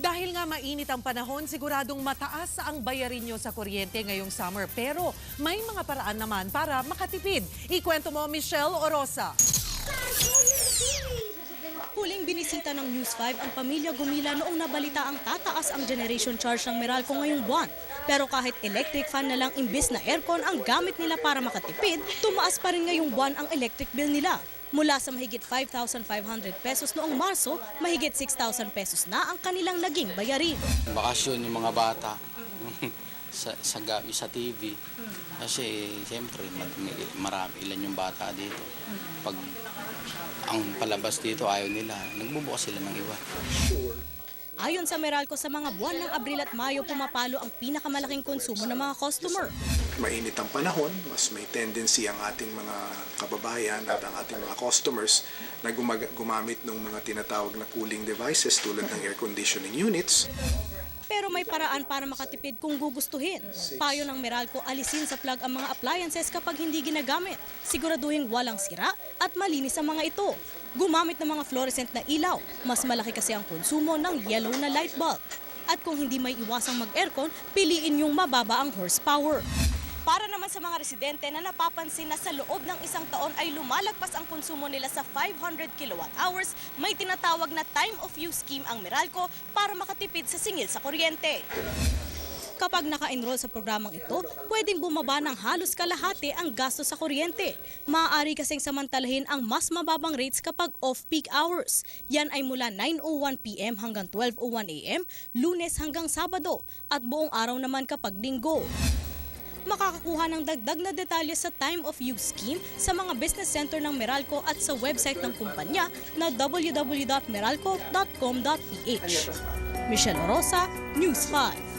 Dahil nga mainit ang panahon, siguradong mataas ang bayarin nyo sa kuryente ngayong summer. Pero may mga paraan naman para makatipid. Ikwento mo, Michelle Orosa. Huling binisita ng News 5 ang pamilya Gumila noong nabalita ang tataas ang generation charge ng Meralco ngayong buwan. Pero kahit electric fan na lang imbis na aircon ang gamit nila para makatipid, tumaas pa rin ngayong buwan ang electric bill nila. Mula sa mahigit 5,500 pesos noong Marso, mahigit 6,000 pesos na ang kanilang naging bayarin. bakasyon yung mga bata sa sa gabi sa TV kasi siyempre ma- marami ilan yung bata dito pag ang palabas dito ayaw nila nagbubukas sila ng iba Ayon sa Meralco, sa mga buwan ng Abril at Mayo, pumapalo ang pinakamalaking konsumo ng mga customer. Mainit ang panahon, mas may tendency ang ating mga kababayan at ang ating mga customers na gumag- gumamit ng mga tinatawag na cooling devices tulad ng air conditioning units. Pero may paraan para makatipid kung gugustuhin. Payo ng Meralco, alisin sa plug ang mga appliances kapag hindi ginagamit. Siguraduhin walang sira at malinis ang mga ito. Gumamit ng mga fluorescent na ilaw. Mas malaki kasi ang konsumo ng yellow na light bulb. At kung hindi may iwasang mag-aircon, piliin yung mababa ang horsepower. Para naman sa mga residente na napapansin na sa loob ng isang taon ay lumalagpas ang konsumo nila sa 500 kilowatt hours, may tinatawag na time of use scheme ang Meralco para makatipid sa singil sa kuryente. Kapag naka-enroll sa programang ito, pwedeng bumaba ng halos kalahati ang gasto sa kuryente. Maaari kasing samantalahin ang mas mababang rates kapag off-peak hours. Yan ay mula 9.01pm hanggang 12.01am, lunes hanggang sabado, at buong araw naman kapag linggo makakakuha ng dagdag na detalye sa time of use scheme sa mga business center ng Meralco at sa website ng kumpanya na www.meralco.com.ph. Michelle Rosa, News 5.